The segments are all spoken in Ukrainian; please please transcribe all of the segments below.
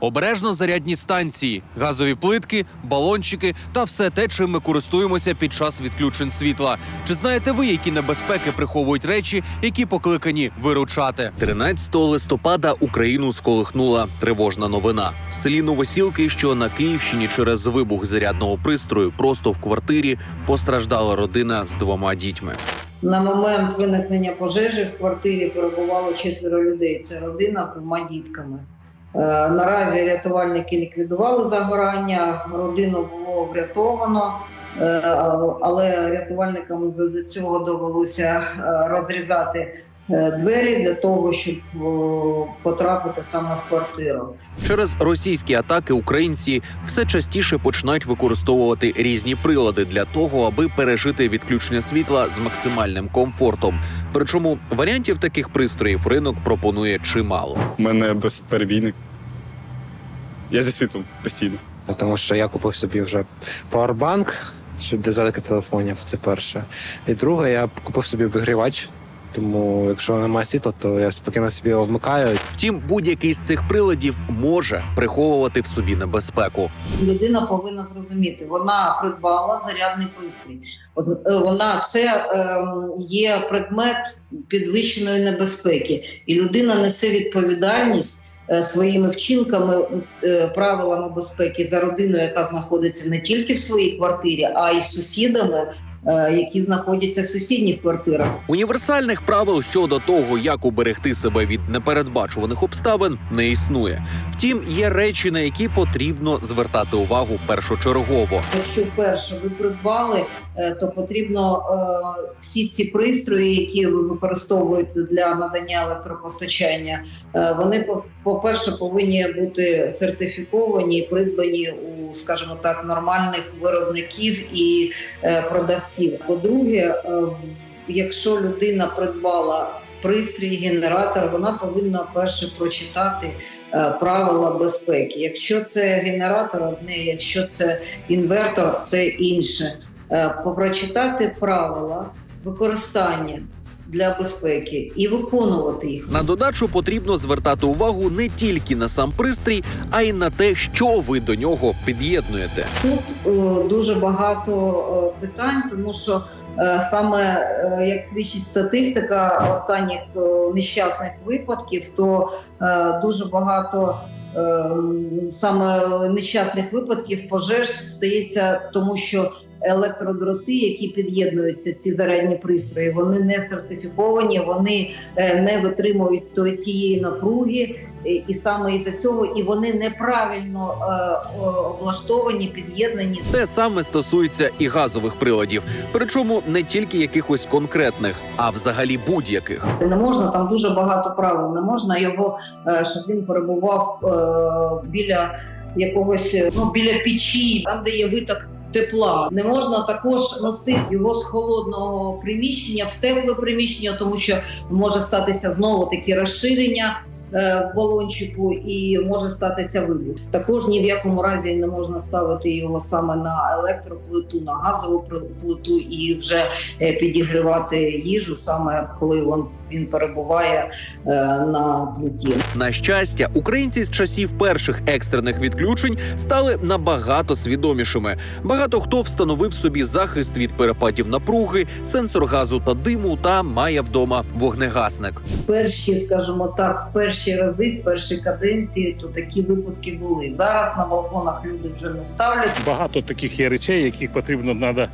Обережно зарядні станції, газові плитки, балончики та все те, чим ми користуємося під час відключень світла. Чи знаєте ви, які небезпеки приховують речі, які покликані виручати? 13 листопада Україну сколихнула тривожна новина. В селі Новосілки, що на Київщині через вибух зарядного пристрою, просто в квартирі постраждала родина з двома дітьми. На момент виникнення пожежі в квартирі перебувало четверо людей. Це родина з двома дітками. Е, Наразі рятувальники ліквідували загорання, родину було врятовано, е, але рятувальникам до цього довелося е, розрізати двері для того, щоб потрапити саме в квартиру. Через російські атаки українці все частіше починають використовувати різні прилади для того, аби пережити відключення світла з максимальним комфортом. Причому варіантів таких пристроїв ринок пропонує чимало. У мене безперебійник. Я зі світлом постійно. Тому що я купив собі вже пауербанк, щоб для зарядки телефонів. Це перше. І друге, я купив собі обігрівач. Тому, якщо немає світла, то я спокійно собі його вмикаю. Втім, будь-який з цих приладів може приховувати в собі небезпеку. людина повинна зрозуміти, вона придбала зарядний пристрій. Е, Вона це ем, є предмет підвищеної небезпеки, і людина несе відповідальність е, своїми вчинками, е, правилами безпеки за родину, яка знаходиться не тільки в своїй квартирі, а й з сусідами, е, які знаходяться в сусідніх квартирах. Універсальних правил щодо того, як уберегти себе від непередбачуваних обставин, не існує. Втім, є речі, на які потрібно звертати увагу першочергово. Якщо вперше ви придбали, е, то потрібно е, всі ці пристрої, які ви використовуєте для надання електропостачання, е, вони по- по-перше повинні бути сертифіковані і придбані у, скажімо так, нормальних виробників і е, продавців. По-друге, е, якщо людина придбала пристрій, генератор, вона повинна перше прочитати е, правила безпеки. Якщо це генератор, одне, якщо це інвертор, це інше. Попрочитати правила використання для безпеки і виконувати їх. На додачу потрібно звертати увагу не тільки на сам пристрій, а й на те, що ви до нього під'єднуєте. Тут е, дуже багато е, питань, тому що е, саме е, як свідчить статистика останніх е, нещасних випадків, то е, дуже багато саме нещасних випадків пожеж стається, тому що електродроти, які під'єднуються, ці зарядні пристрої, вони не сертифіковані, вони е, не витримують то- тієї напруги, і і саме із за цього і вони неправильно е, облаштовані, під'єднані. Те саме стосується і газових приладів, причому не тільки якихось конкретних, а взагалі будь-яких. Не можна там дуже багато правил. Не можна його, е, щоб він перебував е, біля якогось е, ну біля печі, там де є виток. Тепла. Не можна також носити його з холодного приміщення в тепле приміщення, тому що може статися знову такі розширення в балончику і може статися вибух. Також ні в якому разі не можна ставити його саме на електроплиту, на газову плиту і вже е, підігрівати їжу саме коли він, він перебуває е, на плиті. На щастя, українці з часів перших екстрених відключень стали набагато свідомішими. Багато хто встановив собі захист від перепадів напруги, сенсор газу та диму та має вдома вогнегасник. Перші, скажімо так, в перші рази, в першій каденції, то такі випадки були. Зараз на балконах люди вже не ставлять. Багато таких є речей, яких потрібно треба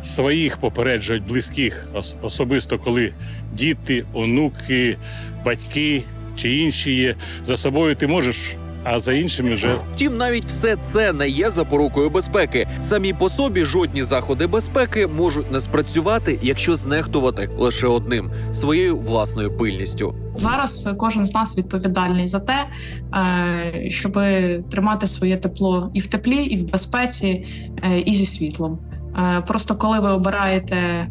своїх попереджувати, близьких, особисто коли діти, онуки, батьки чи інші є. За собою ти можеш, а за іншими вже Втім, навіть все це не є запорукою безпеки. Самі по собі жодні заходи безпеки можуть не спрацювати, якщо знехтувати лише одним своєю власною пильністю. Зараз кожен з нас відповідальний за те, е, щоб тримати своє тепло і в теплі, і в безпеці, е, і зі світлом. Е, Просто коли ви обираєте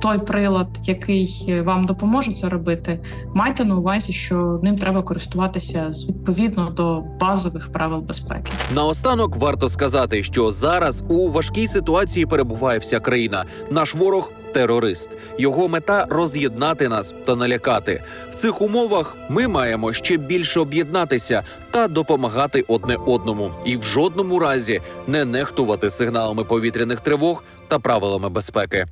той прилад, який е, вам допоможе це робити, майте на увазі, що ним треба користуватися відповідно до базових правил безпеки. Наостанок варто сказати, що зараз у важкій ситуації перебуває вся країна. Наш ворог. Терорист його мета роз'єднати нас та налякати в цих умовах. Ми маємо ще більше об'єднатися та допомагати одне одному, і в жодному разі не нехтувати сигналами повітряних тривог та правилами безпеки.